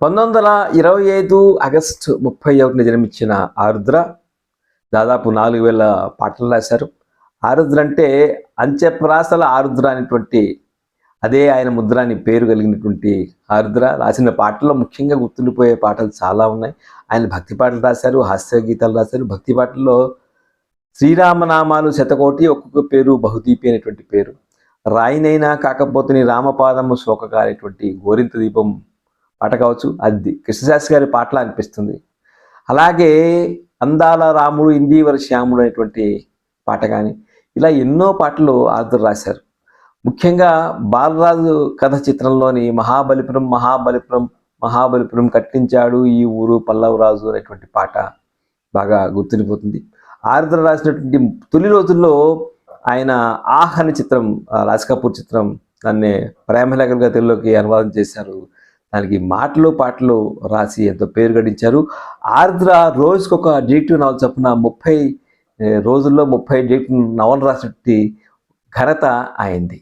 పంతొమ్మిది వందల ఇరవై ఐదు ఆగస్టు ముప్పై ఒకటిన జన్మించిన ఆరుద్ర దాదాపు నాలుగు వేల పాటలు రాశారు. ఆరుద్ర అంటే అంత్యప్రాసల ఆరుద్ర అనేటువంటి అదే ఆయన ముద్ర అని పేరు కలిగినటువంటి ఆరుద్ర. రాసిన పాటల్లో ముఖ్యంగా గుర్తుండిపోయే పాటలు చాలా ఉన్నాయి. ఆయన భక్తి పాటలు రాశారు హాస్య గీతాలు రాశారు. భక్తి పాటల్లో శ్రీరామనామాలు శతకోటి ఒక్కొక్క పేరు బహుదీపి అనేటువంటి పేరు. రాయినైనా కాకపోతే రామపాదము శోకగా అనేటువంటి గోరింత దీపం పాట కావచ్చు అది కృష్ణశాస్త్రి గారి పాటలా అనిపిస్తుంది. అలాగే అందాల రాముడు ఇందీవర శ్యాముడు అనేటువంటి పాట కానీ ఇలా ఎన్నో పాటలు ఆర్థర్ రాశారు. ముఖ్యంగా బాలరాజు కథ చిత్రంలోని మహాబలిపురం మహాబలిపురం మహాబలిపురం కట్టించాడు ఈ ఊరు పల్లవరాజు అనేటువంటి పాట బాగా గుర్తుండిపోతుంది. ఆరుద్ర రాసినటువంటి తొలి రోజుల్లో ఆయన ఆహ్ అనే చిత్రం రాజ్ కపూర్ చిత్రం దాన్ని ప్రేమలేఖలుగా తెలుగులోకి అనువాదం చేశారు. దానికి మాటలు పాటలు రాసి ఎంతో పేరు గడించారు. ఆర్ద్ర రోజుకొక డిటెక్టివ్ నవల చొప్పున ముప్పై రోజుల్లో ముప్పై డిటెక్టివ్ నవలు రాసినటువంటి ఘనత అయింది